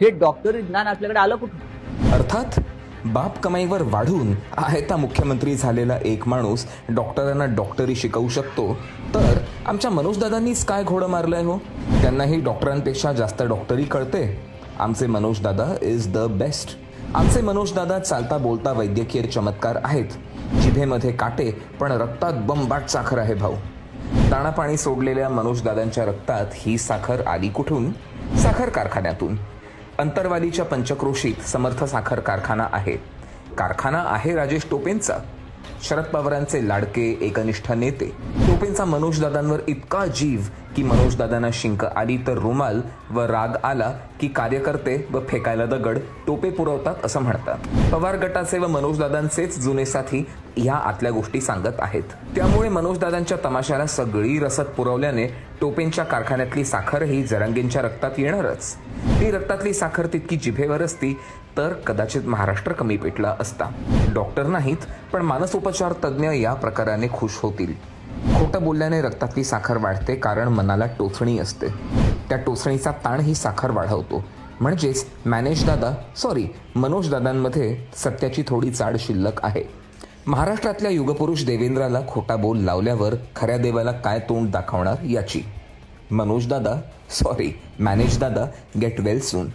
हे डॉक्टरी ज्ञान आपल्याकडे आलं कुठून? अर्थात बाप कमाईवर वाढून आयता मुख्यमंत्री झालेला एक माणूस डॉक्टरांना डॉक्टरी शिकवू शकतो. तर आमच्या मनोजदादांनीच काय घोडं मारलंय हो? त्यांनाही डॉक्टरांपेक्षा जास्त डॉक्टरी कळते. आमचे मनोजदादा इज द बेस्ट आमचे मनोजदादा चालता बोलता वैद्यकीय चमत्कार आहेत. जिभेमध्ये काटे पण रक्तात बंबाट साखर आहे भाऊ. दाणापाणी सोडलेल्या मनोजदादांच्या रक्तात ही साखर आली कुठून? साखर कारखान्यातून. अंतरवालीच्या पंचक्रोशीत समर्थ साखर कारखाना आहे. कारखाना आहे राजेश टोपेंचा. शरद पवारांचे लाडके एकनिष्ठ नेते. टोपेंचा मनोजदादांवर इतका जीव की मनोजदादांना शिंक आली तर रुमाल व राग आला की कार्यकर्ते व फेकायला दगड टोपे पुरवतात असं म्हणतात. पवार गटाचे व मनोजदादांचेच जुने साथी ह्या आतल्या गोष्टी सांगत आहेत. त्यामुळे मनोजदादांच्या तमाशाला सगळी रसद पुरवल्याने टोपेंच्या कारखान्यातली साखरही जरांगेंच्या रक्तात येणारच. ती रक्तातली साखर तितकी जिभेवर असती तर कदाचित महाराष्ट्र कमी पेटला असता. डॉक्टर नाहीत पण मानसोपचार तज्ज्ञ या प्रकाराने खुश होतील. खोटं बोलल्याने रक्तातली साखर वाढते कारण मनाला टोचणी असते. त्या टोचणीचा ताण ही साखर वाढवतो. म्हणजेच मॅनेज दादा सॉरी मनोज दादांमध्ये सत्याची थोडी चाड शिल्लक आहे. महाराष्ट्रातल्या युगपुरुष देवेंद्राला खोटा बोल लावल्यावर खऱ्या देवाला काय तोंड दाखवणार याची. मनोज दादा सॉरी मॅनेज दादा गेट वेल सून